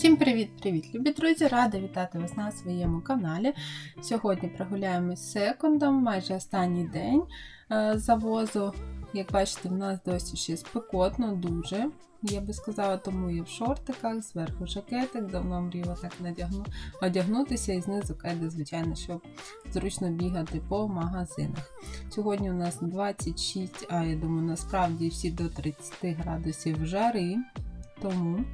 Всім привіт-привіт, любі друзі! Рада вітати вас на своєму каналі. Сьогодні прогуляємось секундом, майже останній день е, завозу. Як бачите, в нас досі ще спекотно, дуже. Я би сказала, тому я в шортиках, зверху жакетик, давно мріяла так надягну, одягнутися і знизу кеди, звичайно, щоб зручно бігати по магазинах. Сьогодні у нас 26, а я думаю, насправді всі до 30 градусів жари. Тому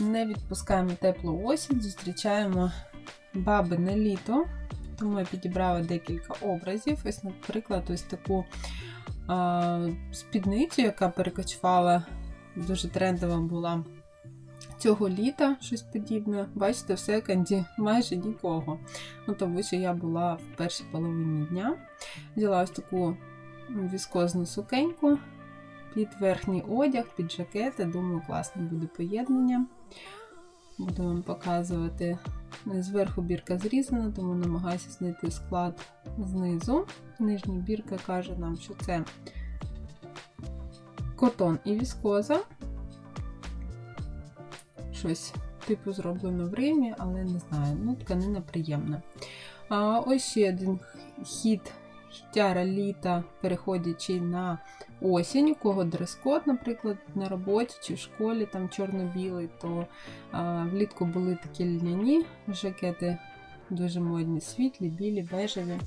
не відпускаємо теплу осінь, зустрічаємо бабине літо. Тому я підібрала декілька образів. Ось, наприклад, ось таку а, спідницю, яка перекочувала, дуже трендова була цього літа, щось подібне. Бачите, в секонді майже нікого. Ну, Тому що я була в першій половині дня. Взяла ось таку віскозну сукеньку. Під верхній одяг, під жакети. Думаю, класне буде поєднання. Буду вам показувати. Зверху бірка зрізана, тому намагаюся знайти склад знизу. Нижня бірка каже нам, що це котон і віскоза. Щось типу зроблено в Римі, але не знаю. Ну, тканина приємна. А Ось ще один хід Тяра літа, переходячи на осінь, у кого дрес-код, наприклад, на роботі чи в школі там чорно-білий, то а, влітку були такі льняні жакети, дуже модні, світлі, білі, бежеві.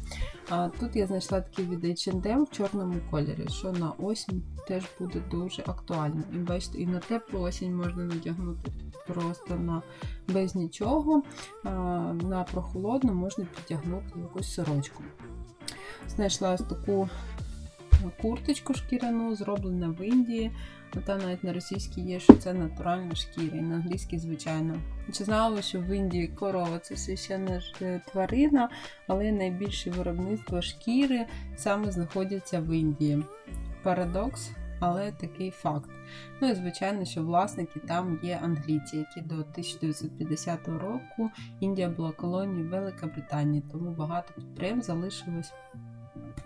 А Тут я знайшла такий від H&M в чорному кольорі, що на осінь теж буде дуже актуально. І бачите, і на теплу осінь можна надягнути просто на без нічого. А, На прохолодну можна підтягнути якусь сорочку. Знайшла ось таку курточку шкіряну, зроблена в Індії. Ну, Там навіть на російській є, що це натуральна шкіра, і на англійській, звичайно. Чи знала, що в Індії корова це священна е, тварина, але найбільше виробництво шкіри саме знаходяться в Індії. Парадокс, але такий факт. Ну і звичайно, що власники там є англійці, які до 1950 року Індія була колонією Великобританії, тому багато підприємств залишилось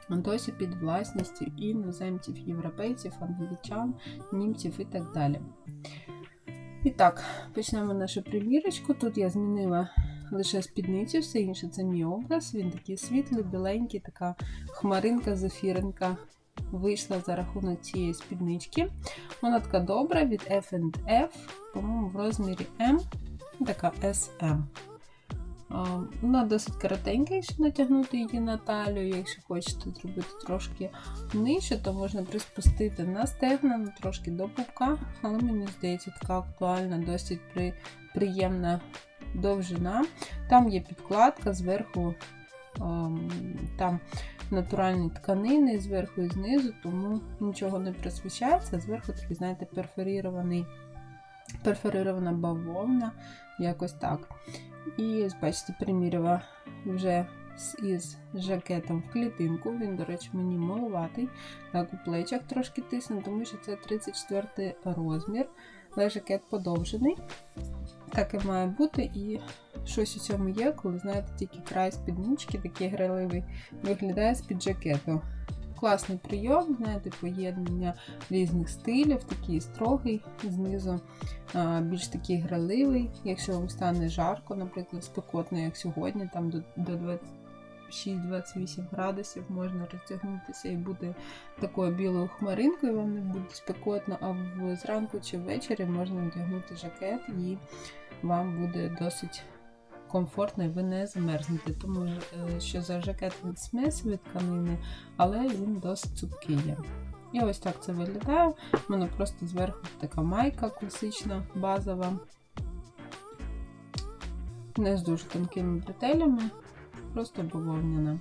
досі під власністю іноземців, європейців, англічан, німців і так далі. І так, почнемо нашу примірочку. Тут я змінила лише спідницю, все інше це мій образ. Він такий світлий, біленький, така хмаринка, зефіринка вийшла за рахунок цієї спіднички. Вона така добра від F&F, по-моєму, в розмірі M, така SM. Вона досить коротенька, якщо натягнути її на талію. Якщо хочете зробити трошки нижче, то можна приспустити на стегна, ну, трошки до пупка, але мені здається, така актуальна, досить при, приємна довжина. Там є підкладка, зверху там натуральні тканини, зверху і знизу, тому нічого не присвічається, зверху такий, знаєте, перфорірований. Перфорирована бавовна, якось так. І, бачите, приміряла вже із жакетом в клітинку. Він, до речі, мені малуватий. Так, у плечах трошки тисне, тому що це 34 розмір. Але жакет подовжений. Так і має бути. І щось у цьому є, коли, знаєте, тільки край спіднички, такий граливий, виглядає з-під жакету. Класний прийом, знаєте, поєднання різних стилів, такий строгий, знизу більш такий граливий. Якщо вам стане жарко, наприклад, спекотно, як сьогодні, там до 26-28 градусів можна розтягнутися і бути такою білою хмаринкою, вам не буде спекотно, а зранку чи ввечері можна одягнути жакет і вам буде досить комфортно і ви не замерзнете, тому е, що за жакет він смесові тканини, але він досить цупкий є. І ось так це виглядає. У мене просто зверху така майка класична, базова, не з дуже тонкими бретелями, просто бавовняна.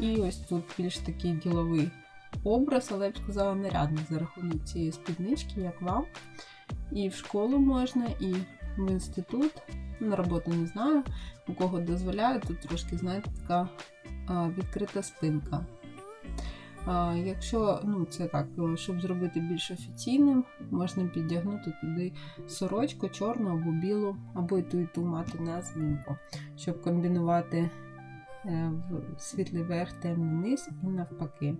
І ось тут більш такий діловий образ, але я б сказала, нарядний за рахунок цієї спіднички, як вам. І в школу можна, і в інститут. На роботу не знаю, у кого дозволяю, тут трошки, знаєте, така відкрита спинка. Якщо ну, це так, щоб зробити більш офіційним, можна піддягнути туди сорочку, чорну або білу, або і ту і ту мати на змінку, щоб комбінувати е, світлий верх, темний низ і навпаки.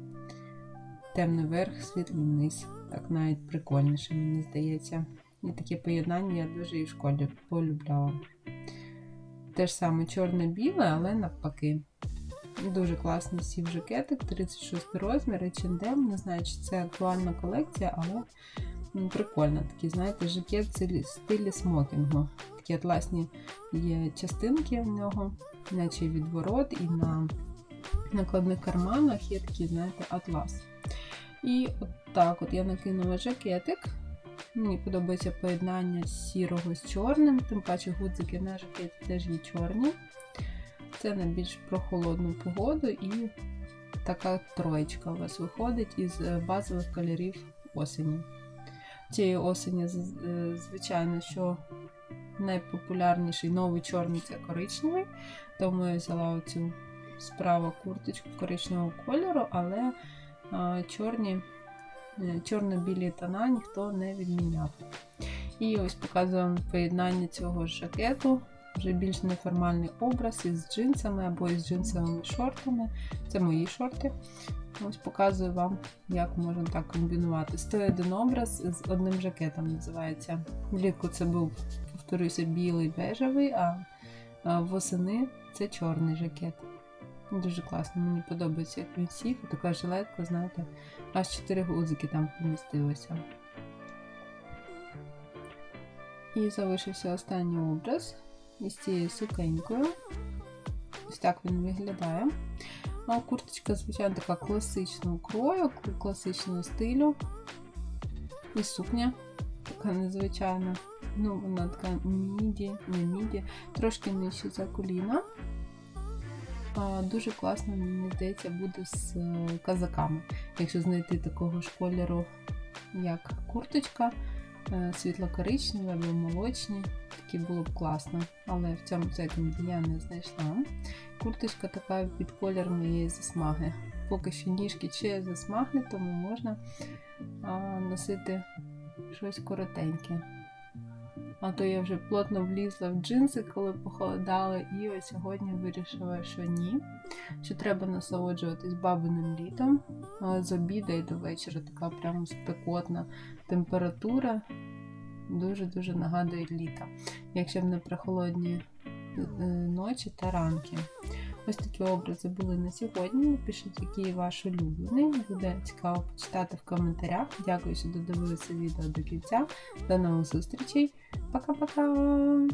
Темний верх, світлий низ. Так навіть прикольніше, мені здається. І таке поєднання я дуже і в школі полюбляла. Те ж саме чорне-біле, але навпаки. Дуже класний сів жакетик, 36 розмір, H&M. Не знаю, чи це актуальна колекція, але прикольно. Такий, знаєте, жакет в стилі смокінгу. Такі атласні є частинки в нього, наче відворот, і на накладних карманах є такий, знаєте, атлас. І от так от я накинула жакетик. Мені подобається поєднання сірого з чорним, тим паче гудзики на жакеті теж є чорні. Це на більш прохолодну погоду і така троєчка у вас виходить із е, базових кольорів осені. Цієї осені, е, звичайно, що найпопулярніший новий чорний це коричневий, тому я взяла оцю справа курточку коричневого кольору, але а, чорні, е, чорно-білі тона ніхто не відміняв. І ось показую вам поєднання цього жакету. Вже більш неформальний образ із джинсами або із джинсовими шортами. Це мої шорти. Ось показую вам, як можна так комбінувати. Стоїть один образ з одним жакетом називається. Влітку це був, повторюся, білий бежевий, а восени це чорний жакет. Дуже класно, мені подобається, як він сів. Така жилетка, знаєте, аж 4 гудзики там помістилося. І залишився останній образ із цією сукенькою. Ось так він виглядає. А курточка, звичайно, така класичного крою, кл- класичного стилю. І сукня така незвичайна. Ну, вона така міді, не міді, трошки нижче за коліна. Дуже класно, мені здається, буде з е, казаками. Якщо знайти такого ж кольору, як курточка, е, світло-коричневі або молочні, такі було б класно. Але в цьому секунді я не знайшла. Курточка така під колір моєї засмаги. Поки що ніжки чи засмагли, тому можна носити щось коротеньке. А то я вже плотно влізла в джинси, коли похолодало, і ось сьогодні вирішила, що ні. Що треба насолоджуватись бабиним літом. З обіда і до вечора така прямо спекотна температура. Дуже-дуже нагадує літо. Якщо б не прохолодні е, ночі та ранки. Ось такі образи були на сьогодні. Напишіть, який ваш улюблений. Буде цікаво почитати в коментарях. Дякую, що додивилися відео до кінця. До нових зустрічей. Пока-пока!